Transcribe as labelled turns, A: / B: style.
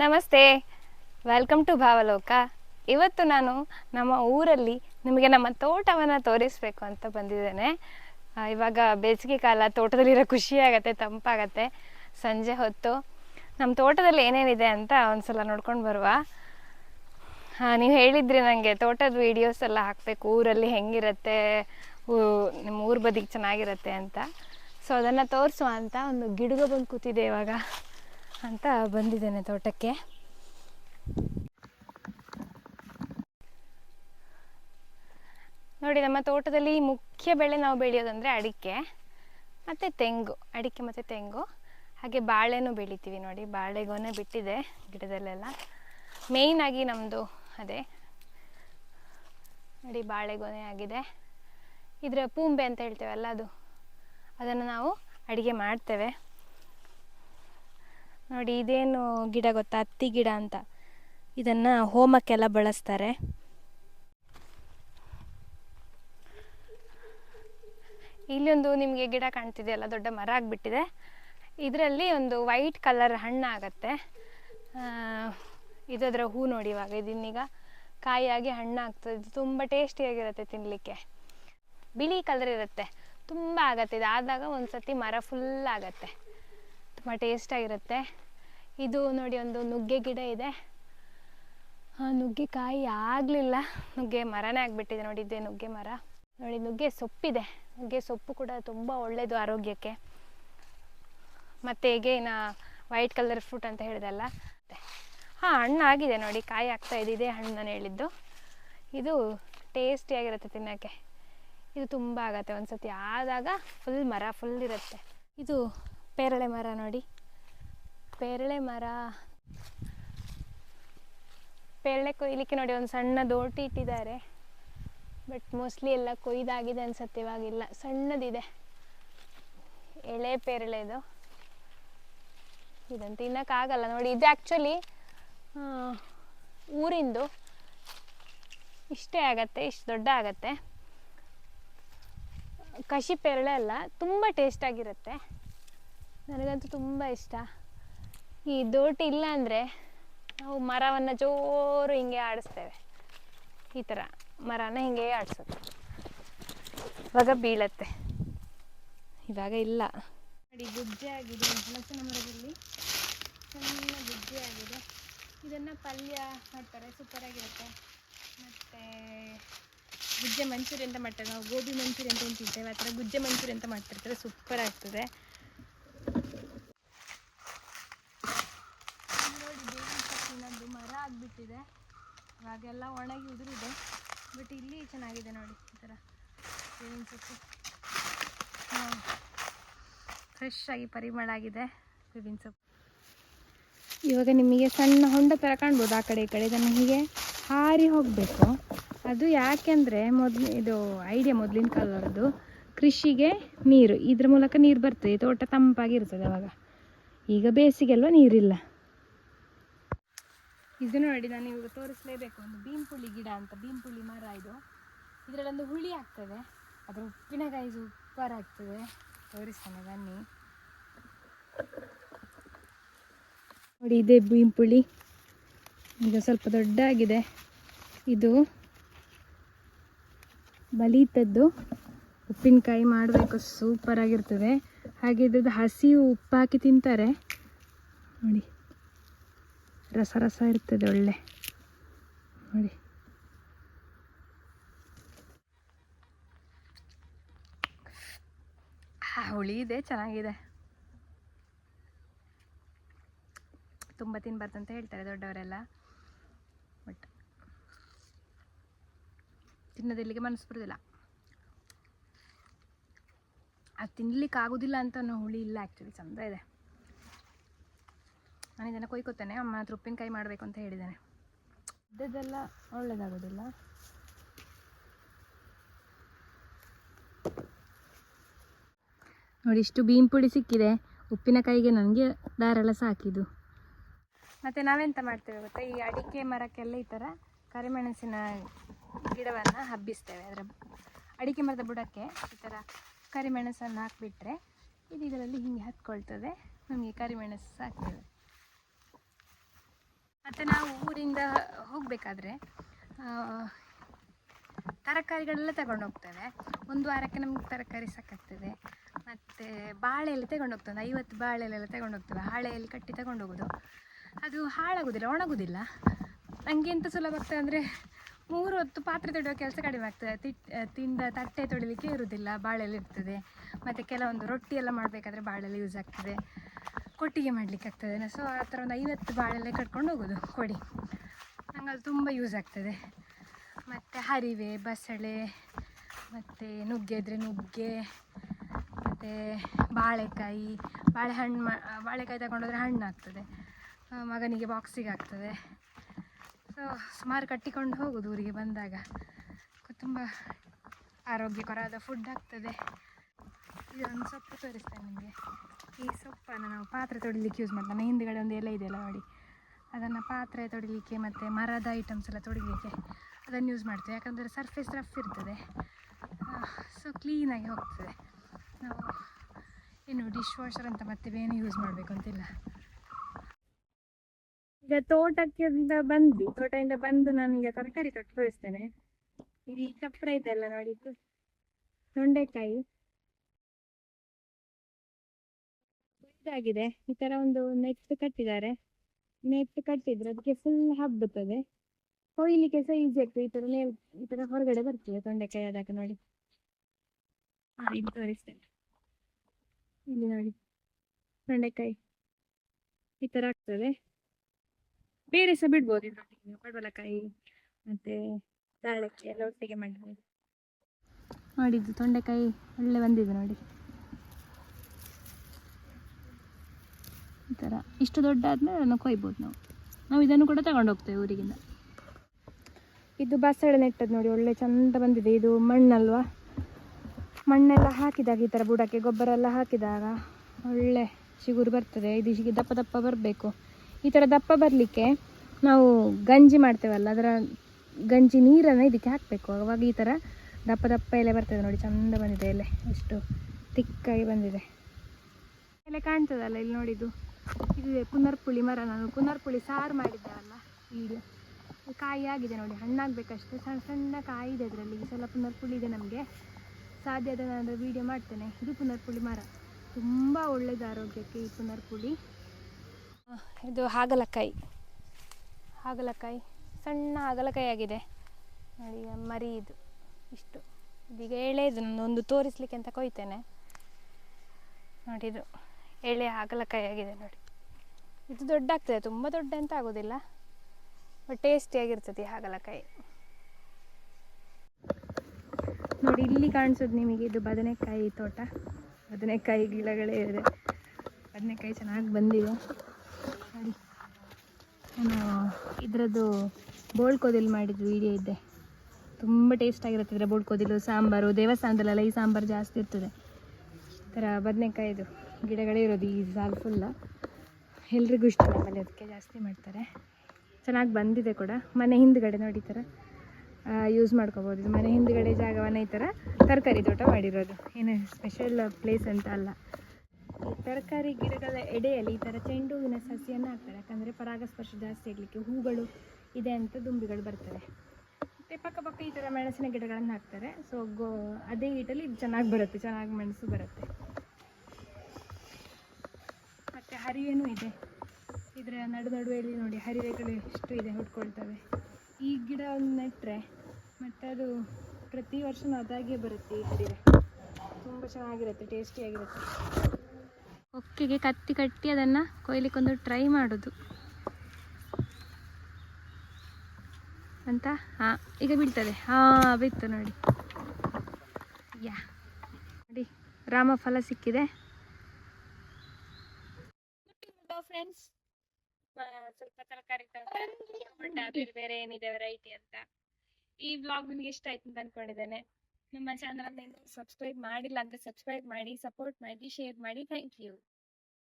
A: ನಮಸ್ತೆ. Welcome to Bhavaloka. ಇವತ್ತು ನಾನು ನಮ್ಮ ಊರಲ್ಲಿ ನಿಮಗೆ ನಮ್ಮ ತೋಟವನ್ನು ತೋರಿಸಬೇಕು ಅಂತ ಬಂದಿದ್ದೇನೆ. ಇವಾಗ ಬೇಸಿಗೆ ಕಾಲ, ತೋಟದಲ್ಲಿರೋ ಖುಷಿ ಆಗತ್ತೆ, ತಂಪಾಗತ್ತೆ. ಸಂಜೆ ಹೊತ್ತು ನಮ್ಮ ತೋಟದಲ್ಲಿ ಏನೇನಿದೆ ಅಂತ ಒಂದ್ಸಲ ನೋಡ್ಕೊಂಡು ಬರುವ. ನೀವು ಹೇಳಿದ್ರಿ ನನಗೆ ತೋಟದ ವೀಡಿಯೋಸ್ ಎಲ್ಲ ಹಾಕಬೇಕು, ಊರಲ್ಲಿ ಹೆಂಗಿರುತ್ತೆ ನಿಮ್ಮ ಊರ ಬದಿಗೆ ಚೆನ್ನಾಗಿರುತ್ತೆ ಅಂತ. ಸೊ ಅದನ್ನು ತೋರಿಸುವ ಅಂತ ಒಂದು ಗಿಡಗ ಬಂದು ಕೂತಿದೆ ಇವಾಗ. ಅಂತ ಬಂದಿದ್ದೇನೆ ತೋಟಕ್ಕೆ. ನೋಡಿ, ನಮ್ಮ ತೋಟದಲ್ಲಿ ಮುಖ್ಯ ಬೆಳೆ ನಾವು ಬೆಳೆಯೋದಂದರೆ ಅಡಿಕೆ, ಮತ್ತು ತೆಂಗು, ಅಡಿಕೆ ಮತ್ತು ತೆಂಗು, ಹಾಗೆ ಬಾಳೆನೂ ಬೆಳಿತೀವಿ ನೋಡಿ, ಬಾಳೆಗೊನೆ ಬಿಟ್ಟಿದೆ ಗಿಡದಲ್ಲೆಲ್ಲ. ಮೇಯ್ನಾಗಿ ನಮ್ಮದು ಅದೇ. ನೋಡಿ, ಬಾಳೆಗೊನೆ ಆಗಿದೆ. ಇದರ ಪೂಂಬೆ ಅಂತ ಹೇಳ್ತೇವಲ್ಲ ಅದು. ಅದನ್ನು ನಾವು ಅಡಿಗೆ ಮಾಡ್ತೇವೆ. ನೋಡಿ, ಇದೇನು ಗಿಡ ಗೊತ್ತಾ? ಹತ್ತಿ ಗಿಡ ಅಂತ. ಇದನ್ನು ಹೋಮಕ್ಕೆಲ್ಲ ಬಳಸ್ತಾರೆ. ಇಲ್ಲೊಂದು ನಿಮಗೆ ಗಿಡ ಕಾಣ್ತಿದೆಯಲ್ಲ ದೊಡ್ಡ ಮರ ಆಗಿಬಿಟ್ಟಿದೆ. ಇದರಲ್ಲಿ ಒಂದು ವೈಟ್ ಕಲರ್ ಹಣ್ಣಾಗತ್ತೆ ಇದರ ಹೂ ನೋಡಿ ಇವಾಗ. ಇದನ್ನೀಗ ಕಾಯಿಯಾಗಿ ಹಣ್ಣು ಆಗ್ತದೆ ಇದು. ತುಂಬ ಟೇಸ್ಟಿಯಾಗಿರುತ್ತೆ ತಿನ್ನಲಿಕ್ಕೆ ಬಿಳಿ ಕಲರ್ ಇರುತ್ತೆ. ತುಂಬ ಆಗತ್ತೆ. ಇದು ಆದಾಗ ಒಂದು ಸತಿ ಮರ ಫುಲ್ ಆಗತ್ತೆ. ತುಂಬ ಟೇಸ್ಟಾಗಿರುತ್ತೆ ಇದು ನೋಡಿ ಒಂದು ನುಗ್ಗೆ ಗಿಡ ಇದೆ. ಆ ನುಗ್ಗೆ ಕಾಯಿ ಆಗಲಿಲ್ಲ. ನುಗ್ಗೆ ಮರನೇ ಆಗಿಬಿಟ್ಟಿದೆ ನೋಡಿ ಇದೇ ನುಗ್ಗೆ ಮರ. ನೋಡಿ ನುಗ್ಗೆ ಸೊಪ್ಪಿದೆ. ನುಗ್ಗೆ ಸೊಪ್ಪು ಕೂಡ ತುಂಬ ಒಳ್ಳೆಯದು ಆರೋಗ್ಯಕ್ಕೆ. ಮತ್ತು ಹೇಗೇನ ವೈಟ್ ಕಲರ್ ಫ್ರೂಟ್ ಅಂತ ಹೇಳಿದಲ್ಲ. ಹಾಂ, ಹಣ್ಣು ಆಗಿದೆ ನೋಡಿ. ಕಾಯಿ ಆಗ್ತಾ ಇದೆ ಇದೇ ಹಣ್ಣು ನಾನು ಹೇಳಿದ್ದು. ಇದು ಟೇಸ್ಟಿಯಾಗಿರುತ್ತೆ ತಿನ್ನೋಕ್ಕೆ. ಇದು ತುಂಬ ಆಗತ್ತೆ ಒಂದು ಸತಿ ಆದಾಗ ಫುಲ್ ಮರ ಫುಲ್ ಇರುತ್ತೆ. ಇದು ಪೇರಳೆ ಮರ ನೋಡಿ. ಪೇರಳೆ ಮರ. ಪೇರಳೆ ಕೊಯ್ಲಿಕ್ಕೆ ನೋಡಿ, ಒಂದು ಸಣ್ಣ ದೋಟಿ ಇಟ್ಟಿದ್ದಾರೆ. ಬಟ್ ಮೋಸ್ಟ್ಲಿ ಎಲ್ಲ ಕೊಯ್ದಾಗಿದೆ ಅನ್ಸತ್ತೆ ಇವಾಗಿಲ್ಲ. ಸಣ್ಣದಿದೆ. ಎಳೆ ಪೇರಳೆ ಇದು. ಇದನ್ನು ತಿನ್ನೋಕ್ಕಾಗಲ್ಲ ನೋಡಿ, ಇದು ಆ್ಯಕ್ಚುಲಿ ಊರಿಂದು. ಇಷ್ಟೇ ಆಗತ್ತೆ, ಇಷ್ಟು ದೊಡ್ಡ ಆಗತ್ತೆ. ಕಷಿ ಪೇರಳೆ ಅಲ್ಲ, ತುಂಬ ಟೇಸ್ಟಾಗಿರುತ್ತೆ ನನಗಂತೂ ತುಂಬ ಇಷ್ಟ. ಈ ದೋಟಿ ಇಲ್ಲ ಅಂದರೆ ನಾವು ಮರವನ್ನು ಜೋರು ಹಿಂಗೆ ಆಡಿಸ್ತೇವೆ. ಈ ಥರ ಮರನ ಹಿಂಗೆ ಆಡಿಸುತ್ತೆ ಇವಾಗ ಬೀಳತ್ತೆ. ಇವಾಗ ಇಲ್ಲ. ನೋಡಿ ಗುಜ್ಜೆ ಆಗಿದೆ. ಹಲಸಿನ ಮರದಲ್ಲಿ ಸಣ್ಣ ಗುಜ್ಜೆ ಆಗಿದೆ. ಇದನ್ನು ಪಲ್ಯ ಮಾಡ್ತಾರೆ. ಸೂಪರಾಗಿರುತ್ತೆ ಮತ್ತು ಗುಜ್ಜೆ ಮಂಚೂರಿ ಅಂತ ಮಾಡ್ತಾರೆ. ನಾವು ಗೋಬಿ ಮಂಚೂರಿ ಅಂತ ತಿಂತೇವೆ? ಆ ಥರ ಗುಜ್ಜೆ ಮಂಚೂರಿ ಅಂತ ಮಾಡ್ತಿರ್ತಾರೆ. ಸೂಪರ್ ಆಗ್ತದೆ ನೋಡಿ ಬೇವಿನ ಸೊಪ್ಪಿನದ್ದು ಮರ ಆಗಿಬಿಟ್ಟಿದೆ. ಇವಾಗೆಲ್ಲ ಒಣಗಿ ಉದುರಿದೆ. ಬಟ್ ಇಲ್ಲಿ ಚೆನ್ನಾಗಿದೆ ನೋಡಿ, ಈ ಥರ. ಬೇವಿನ ಸೊಪ್ಪು ಫ್ರೆಶ್ ಆಗಿ ಪರಿಮಳ ಆಗಿದೆ ಬೇವಿನ ಸೊಪ್ಪು. ಇವಾಗ ನಿಮಗೆ ಸಣ್ಣ ಹೊಂಡ ಥರ ಕಾಣ್ಬೋದು ಆ ಕಡೆ, ಈ ಕಡೆ. ಇದನ್ನು ಹೀಗೆ ಹಾರಿ ಹೋಗಬೇಕು. ಅದು ಯಾಕೆಂದರೆ ಮೊದಲು, ಇದು ಐಡಿಯಾ ಮೊದಲಿನ ಕಾಲದ್ದು. ಕೃಷಿಗೆ ನೀರು, ಇದ್ರ ಮೂಲಕ ನೀರು ಬರ್ತದೆ. ತೋಟ ತಂಪಾಗಿರ್ತದೆ ಅವಾಗ. ಈಗ ಬೇಸಿಗೆಲ್ವ ನೀರಿಲ್ಲ. ಇದು ನೋಡಿ ನಾನು ಇವಾಗ ತೋರಿಸಲೇಬೇಕು. ಒಂದು ಬೀಂಪುಳಿ ಗಿಡ ಅಂತ ಬೀಂಪುಳಿ ಮರ ಇದು. ಇದರಲ್ಲೊಂದು ಹುಳಿ ಆಗ್ತದೆ. ಅದರ ಉಪ್ಪಿನಕಾಯಿ ಸೂಪರ್ ಆಗ್ತದೆ. ತೋರಿಸ್ತೇನೆ, ಬನ್ನಿ. ನೋಡಿ, ಇದೆ ಬೀಂಪುಳಿ ಈಗ ಸ್ವಲ್ಪ ದೊಡ್ಡ ಆಗಿದೆ ಇದು ಬಲೀತದ್ದು. ಉಪ್ಪಿನಕಾಯಿ ಮಾಡಬೇಕು, ಸೂಪರ್ ಆಗಿರ್ತದೆ. ಹಾಗೆ ಇದ್ರದ್ದು ಹಸಿ ಉಪ್ಪು ಹಾಕಿ ತಿಂತಾರೆ. ನೋಡಿ. ರಸ ರಸ ಇರ್ತದೆ ಒಳ್ಳೆ. ನೋಡಿ. ಹುಳಿ ಇದೆ, ಚೆನ್ನಾಗಿದೆ. ತುಂಬ ತಿನ್ಬಾರ್ದು ಅಂತ ಹೇಳ್ತಾರೆ ದೊಡ್ಡವರೆಲ್ಲ. ಬಟ್ ತಿನ್ನೋದಿಲ್ಲಿಗೆ ಮನಸ್ಸು ಬರೋದಿಲ್ಲ. ಅದು ತಿನ್ಲಿಕ್ಕೆ ಆಗೋದಿಲ್ಲ ಅಂತ ಅನ್ನೋ ಹುಳಿ ಇಲ್ಲ ಆ್ಯಕ್ಚುಲಿ ಚಂದ ಇದೆ. ನಾನು ಇದನ್ನು ಕೊಯ್ಕೋತೇನೆ. ಅಮ್ಮ ಹತ್ರ ಉಪ್ಪಿನಕಾಯಿ ಮಾಡಬೇಕು ಅಂತ ಹೇಳಿದ್ದೇನೆ ಇದ್ದದ್ದೆಲ್ಲ ಒಳ್ಳೆಯದಾಗೋದಿಲ್ಲ ನೋಡಿ ಇಷ್ಟು ಬೀನ್ ಪುಡಿ ಸಿಕ್ಕಿದೆ. ಉಪ್ಪಿನಕಾಯಿಗೆ ನನಗೆ ದಾರೆಲ್ಲ ಸಾಕಿದು ಮತ್ತು ನಾವೆಂತ ಮಾಡ್ತೇವೆ ಗೊತ್ತಾ? ಈ ಅಡಿಕೆ ಮರಕ್ಕೆಲ್ಲ ಈ ಥರ ಕರಿಮೆಣಸಿನ ಗಿಡವನ್ನು ಹಬ್ಬಿಸ್ತೇವೆ ಅದರ ಅಡಿಕೆ ಮರದ ಬುಡಕ್ಕೆ. ಈ ಥರ ಕರಿಮೆಣಸನ್ನು ಹಾಕಿಬಿಟ್ರೆ ಇದು ಇದರಲ್ಲಿ ಹಿಂಗೆ ಹತ್ಕೊಳ್ತದೆ. ನಮಗೆ ಕರಿಮೆಣಸು ಸಾಕ್ತದೆ. ಮತ್ತು ನಾವು ಊರಿಂದ ಹೋಗಬೇಕಾದ್ರೆ ತರಕಾರಿಗಳೆಲ್ಲ ತಗೊಂಡು ಹೋಗ್ತೇವೆ. ಒಂದು ವಾರಕ್ಕೆ ನಮ್ಗೆ ತರಕಾರಿ ಸಾಕಾಗ್ತದೆ. ಮತ್ತು ಬಾಳೆ ಎಲ್ಲ ತಗೊಂಡು ಹೋಗ್ತದೆ ಐವತ್ತು ಬಾಳೆ ಎಲ್ಲ ತಗೊಂಡು ಹೋಗ್ತೇವೆ. ಹಾಳೆಯಲ್ಲಿ ಕಟ್ಟಿ ತಗೊಂಡು ಹೋಗೋದು. ಅದು ಹಾಳಾಗೋದಿಲ್ಲ, ಒಣಗೋದಿಲ್ಲ. ನನಗೆ ಎಂತ ಸುಲಭ ಆಗ್ತದೆ ಅಂದರೆ, ಮೂರು ಹೊತ್ತು ಪಾತ್ರೆ ತೊಳೆಯುವ ಕೆಲಸ ಕಡಿಮೆ ಆಗ್ತದೆ. ತಿಟ್ ತಿಂದ ತಟ್ಟೆ ತೊಳಿಲಿಕ್ಕೆ ಇರುವುದಿಲ್ಲ ಬಾಳೆಯಲ್ಲಿ ಇರ್ತದೆ. ಮತ್ತು ಕೆಲವೊಂದು ರೊಟ್ಟಿ ಎಲ್ಲ ಮಾಡಬೇಕಾದ್ರೆ ಬಾಳೆಲ್ಲ ಯೂಸ್ ಆಗ್ತದೆ. ಕೊಟ್ಟಿಗೆ ಮಾಡಲಿಕ್ಕೆ ಆಗ್ತದೆ ಸೊ ಆ ಥರ ಒಂದು ಐವತ್ತು ಬಾಳೆಲ್ಲ ಕಟ್ಕೊಂಡು ಹೋಗೋದು, ಕೊಡಿ. ನಂಗೆ ಅದು ತುಂಬ ಯೂಸ್ ಆಗ್ತದೆ. ಮತ್ತು ಹರಿವೆ, ಬಸಳೆ, ಮತ್ತು ನುಗ್ಗೆ ಇದ್ದರೆ ನುಗ್ಗೆ, ಮತ್ತು ಬಾಳೆಕಾಯಿ, ಬಾಳೆಹಣ್ಣು ಮಾ, ಬಾಳೆಕಾಯಿ ತಗೊಂಡೋದ್ರೆ ಹಣ್ಣು ಆಗ್ತದೆ. ಮಗನಿಗೆ ಬಾಕ್ಸಿಗೆ ಆಗ್ತದೆ. ಸೊ ಸುಮಾರು ಕಟ್ಟಿಕೊಂಡು ಹೋಗೋದು ಊರಿಗೆ ಬಂದಾಗ. ತುಂಬ ಆರೋಗ್ಯಕರವಾದ ಫುಡ್ ಆಗ್ತದೆ. ಇದೊಂದು ಸೊಪ್ಪು ತೋರಿಸ್ತೇನೆ ನಿಮಗೆ. ಈ ಸೊಪ್ಪನ್ನು ನಾವು ಪಾತ್ರೆ ತೊಳಿಲಿಕ್ಕೆ ಯೂಸ್ ಮಾಡ್ತೇವೆ. ನಮ್ಮ ಹಿಂದುಗಡೆ ಒಂದು ಎಲೆ ಇದೆಯಲ್ಲ ನೋಡಿ. ಅದನ್ನು ಪಾತ್ರೆ ತೊಳಿಲಿಕ್ಕೆ ಮತ್ತು ಮರದ ಐಟಮ್ಸ್ ಎಲ್ಲ ತೊಳಿಲಿಕ್ಕೆ ಅದನ್ನು ಯೂಸ್ ಮಾಡ್ತೇವೆ. ಯಾಕಂದರೆ ಸರ್ಫೇಸ್ ರಫ್ ಇರ್ತದೆ. ಸೊ ಕ್ಲೀನಾಗಿ ಹೋಗ್ತದೆ. ನಾವು ಏನು ಡಿಶ್ ವಾಷರ್ ಅಂತ ಮತ್ತೆ ಬೇನೆ ಯೂಸ್ ಮಾಡಬೇಕು ಅಂತಿಲ್ಲ. ಈಗ ತೋಟಕ್ಕೆ ಬಂದು, ತೋಟದಿಂದ ಬಂದು ನಾನು ಈಗ ತರಕಾರಿ ತೊಟ್ಟು ತೋರಿಸ್ತೇನೆ. ಇಲ್ಲಿ ಚಪ್ರ ಇದೆಲ್ಲ ನೋಡಿ ಇದು ತೊಂಡೆಕಾಯಿ. ಇದಾಗಿದೆ ಈ ತರ ಒಂದು ನೆಟ್ ಕಟ್ಟಿದ್ದಾರೆ. ನೆಟ್ ಕಟ್ಟಿದ್ರೆ ಅದಕ್ಕೆ ಫುಲ್ ಹಬ್ಬುತ್ತದೆ. ಕೊಯ್ಲಿಕ್ಕೆ ಸಹ ಈಸಿ ಆಗ್ತದೆ. ಈ ತರ ಈ ತರ ಹೊರಗಡೆ ಬರ್ತದೆ ತೊಂಡೆಕಾಯಿ ಆದಾಗ ನೋಡಿ. ಇಲ್ಲಿ ತೋರಿಸ್ತೇನೆ. ಇಲ್ಲಿ ನೋಡಿ. ತೊಂಡೆಕಾಯಿ. ಈ ತರ ಆಗ್ತದೆ. ಬೇರೆ ಸಹ ಬಿಡ್ಬೋದು ಇದ್ರೊಟ್ಟಿಗೆ ಪಡವಲಕಾಯಿ ಮತ್ತೆ ತಾಳಕ್ಕೆ ಎಲ್ಲ ಒಟ್ಟಿಗೆ ಮಾಡ್ಬೋದು ನೋಡಿದ್ದು ತೊಂಡೆಕಾಯಿ ಒಳ್ಳೆ ಬಂದಿದೆ ನೋಡಿ. ಈ ಥರ. ಇಷ್ಟು ದೊಡ್ಡ ಆದಮೇಲೆ ಅದನ್ನು ಕೊಯ್ಬೋದು ನಾವು. ನಾವು ಇದನ್ನು ಕೂಡ ತಗೊಂಡು ಹೋಗ್ತೇವೆ ಊರಿಗಿಂದ. ಇದು ಬಸಳೆ ನೆಟ್ಟದ್ದು ನೋಡಿ, ಒಳ್ಳೆ ಚಂದ ಬಂದಿದೆ. ಇದು ಮಣ್ಣಲ್ವಾ? ಮಣ್ಣೆಲ್ಲ ಹಾಕಿದಾಗ ಈ ಥರ ಬುಡಕ್ಕೆ ಗೊಬ್ಬರ ಎಲ್ಲ ಹಾಕಿದಾಗ ಒಳ್ಳೆ ಚಿಗುರು ಬರ್ತದೆ. ಇದು ದಪ್ಪ ದಪ್ಪ ಬರಬೇಕು. ಈ ಥರ ದಪ್ಪ ಬರಲಿಕ್ಕೆ ನಾವು ಗಂಜಿ ಮಾಡ್ತೇವಲ್ಲ, ಅದರ ಗಂಜಿ ನೀರನ್ನು ಇದಕ್ಕೆ ಹಾಕಬೇಕು. ಅವಾಗ ಈ ಥರ ದಪ್ಪ ದಪ್ಪ ಎಲೆ ಬರ್ತದೆ ನೋಡಿ, ಚಂದ ಬಂದಿದೆ ಎಲೆ. ಎಷ್ಟು ತಿಕ್ಕಾಗಿ ಬಂದಿದೆ. ಎಲೆ ಕಾಣ್ತದಲ್ಲ ಇಲ್ಲಿ ನೋಡಿದ್ದು? ಇದು ಪುನರ್ಪುಳಿ ಮರ ನಾನು ಪುನರ್ಪುಳಿ ಸಾರು ಮಾಡಿದ್ದೆವಲ್ಲ ವಿಡಿಯೋ ಕಾಯಿ ಆಗಿದೆ ನೋಡಿ, ಹಣ್ಣಾಗಬೇಕಷ್ಟೇ. ಸಣ್ಣ ಸಣ್ಣ ಕಾಯಿ ಇದೆ ಅದರಲ್ಲಿ. ಈ ಸಲ ಪುನರ್ಪುಳಿ ಇದೆ ನಮಗೆ. ಸಾಧ್ಯ ಅದ ನಾನು ವಿಡಿಯೋ ಮಾಡ್ತೇನೆ. ಇದು ಪುನರ್ಪುಳಿ ಮರ. ತುಂಬ ಒಳ್ಳೆಯದು ಆರೋಗ್ಯಕ್ಕೆ ಈ ಪುನರ್ಪುಳಿ. ಇದು ಹಾಗಲಕಾಯಿ. ಹಾಗಲಕಾಯಿ. ಸಣ್ಣ ಹಾಗಲಕಾಯಿ ಆಗಿದೆ. ನೋಡಿ, ಈಗ ಮರಿ ಇದು. ಇಷ್ಟು. ಇದೀಗ ಎಳೆದು ನಾನು ಒಂದು ತೋರಿಸ್ಲಿಕ್ಕೆ ಅಂತ ಕೊಯ್ತೇನೆ. ನೋಡಿ ಇದು. ಎಳೆ ಹಾಗಲಕಾಯಿ ಆಗಿದೆ ನೋಡಿ. ಇದು ದೊಡ್ಡ ಆಗ್ತದೆ ತುಂಬ ದೊಡ್ಡ ಅಂತ ಆಗೋದಿಲ್ಲ ಬಟ್ ಟೇಸ್ಟಿಯಾಗಿರ್ತದೆ ಹಾಗಲಕಾಯಿ. ನೋಡಿ, ಇಲ್ಲಿ ಕಾಣಿಸೋದು ನಿಮಗೆ ಇದು ಬದನೆಕಾಯಿ ತೋಟ. ಬದನೆಕಾಯಿ ಗಿಡಗಳೇ ಇದೆ. ಬದನೆಕಾಯಿ ಚೆನ್ನಾಗಿ ಬಂದಿದೆ. ನೋಡಿ, ನಾನು ಇದರದ್ದು ಬೋಳ್ಕೋದಿಲ್ ಮಾಡಿದ್ದು ವಿಡಿಯೋ ಇದ್ದೆ ತುಂಬ ಟೇಸ್ಟ್ ಆಗಿರುತ್ತೆ ಇದರ ಬೋಳ್ಕೋದಿಲು, ಸಾಂಬಾರು, ದೇವಸ್ಥಾನದಲ್ಲೆಲ್ಲ ಈ ಸಾಂಬಾರು ಜಾಸ್ತಿ ಇರ್ತದೆ. ಈ ಥರ ಬದನೆಕಾಯಿದು. ಗಿಡಗಳೇ ಇರೋದು ಈ ಸಾಲು ಫುಲ್ಲ ಎಲ್ರಿಗೂ ಇಷ್ಟ ನಮ್ಮಲ್ಲಿ ಅದಕ್ಕೆ ಜಾಸ್ತಿ ಮಾಡ್ತಾರೆ. ಚೆನ್ನಾಗಿ ಬಂದಿದೆ ಕೂಡ. ಮನೆ ಹಿಂದ್ಗಡೆ ನೋಡಿ ಈ ಥರ ಯೂಸ್ ಮಾಡ್ಕೋಬೋದು. ಮನೆ ಹಿಂದ್ಗಡೆ ಜಾಗವನ್ನು ಈ ಥರ ತರಕಾರಿ ತೋಟ ಮಾಡಿರೋದು. ಏನು ಸ್ಪೆಷಲ್ ಪ್ಲೇಸ್ ಅಂತ ಅಲ್ಲ. ಈ ತರಕಾರಿ ಗಿಡಗಳ ಎಡೆಯಲ್ಲಿ ಈ ಥರ ಚೆಂಡು ಹೂವಿನ ಸಸಿಯನ್ನು ಹಾಕ್ತಾರೆ. ಯಾಕಂದರೆ ಪರಾಗಸ್ಪರ್ಶ ಜಾಸ್ತಿ ಆಗಲಿಕ್ಕೆ ಹೂಗಳು ಇದೆ ಅಂತ ದುಂಬಿಗಳು ಬರ್ತವೆ. ಮತ್ತು ಪಕ್ಕ ಪಕ್ಕ ಈ ಥರ ಮೆಣಸಿನ ಗಿಡಗಳನ್ನು ಹಾಕ್ತಾರೆ. ಸೊ ಗೋ, ಅದೇ ಹೀಟಲ್ಲಿ ಇದು ಚೆನ್ನಾಗಿ ಬರುತ್ತೆ. ಚೆನ್ನಾಗಿ ಮೆಣಸು ಬರುತ್ತೆ. ಹರಿವೆನೂ ಇದೆ. ಇದರ ನಡು ನಡುವೆಯಲ್ಲಿ ನೋಡಿ ಹರಿವೆಗಳು ಎಷ್ಟು ಇದೆ ಹುಟ್ಕೊಳ್ತವೆ ಈ ಗಿಡ ನೆಟ್ಟರೆ ಮತ್ತು ಅದು ಪ್ರತಿ ವರ್ಷನೂ ಅದಾಗೆ ಬರುತ್ತೆ ಈ ಹರಿವೆ. ತುಂಬ ಚೆನ್ನಾಗಿರುತ್ತೆ, ಟೇಸ್ಟಿಯಾಗಿರುತ್ತೆ. ಒಕ್ಕಿಗೆ ಕತ್ತಿ ಕಟ್ಟಿ ಅದನ್ನು ಕೊಯ್ಲಿಕ್ಕೊಂದು ಟ್ರೈ ಮಾಡೋದು. ಅಂತ? ಹಾಂ, ಈಗ ಬೀಳ್ತದೆ. ಹಾಂ ಬಿತ್ತು ನೋಡಿ. ಯಾ. ನೋಡಿ, ರಾಮಫಲ ಸಿಕ್ಕಿದೆ. ಫ್ರೆಂಡ್ಸ್ ಸ್ವಲ್ಪ ತರಕಾರಿ ಬೇರೆ ಬೇರೆ ಏನಿದೆ ವೆರೈಟಿ ಅಂತ. ಈ ವ್ಲಾಗ್ ನಿಮಗೆ ಇಷ್ಟ ಆಯ್ತು ಅಂತ ಅನ್ಕೊಂಡಿದ್ದೇನೆ. ನಮ್ಮ ಚಾನಲ್ ಸಬ್ಸ್ಕ್ರೈಬ್ ಮಾಡಿಲ್ಲ ಅಂದ್ರೆ ಸಬ್ಸ್ಕ್ರೈಬ್ ಮಾಡಿ ಸಪೋರ್ಟ್ ಮಾಡಿ ಶೇರ್ ಮಾಡಿ ಥ್ಯಾಂಕ್ ಯು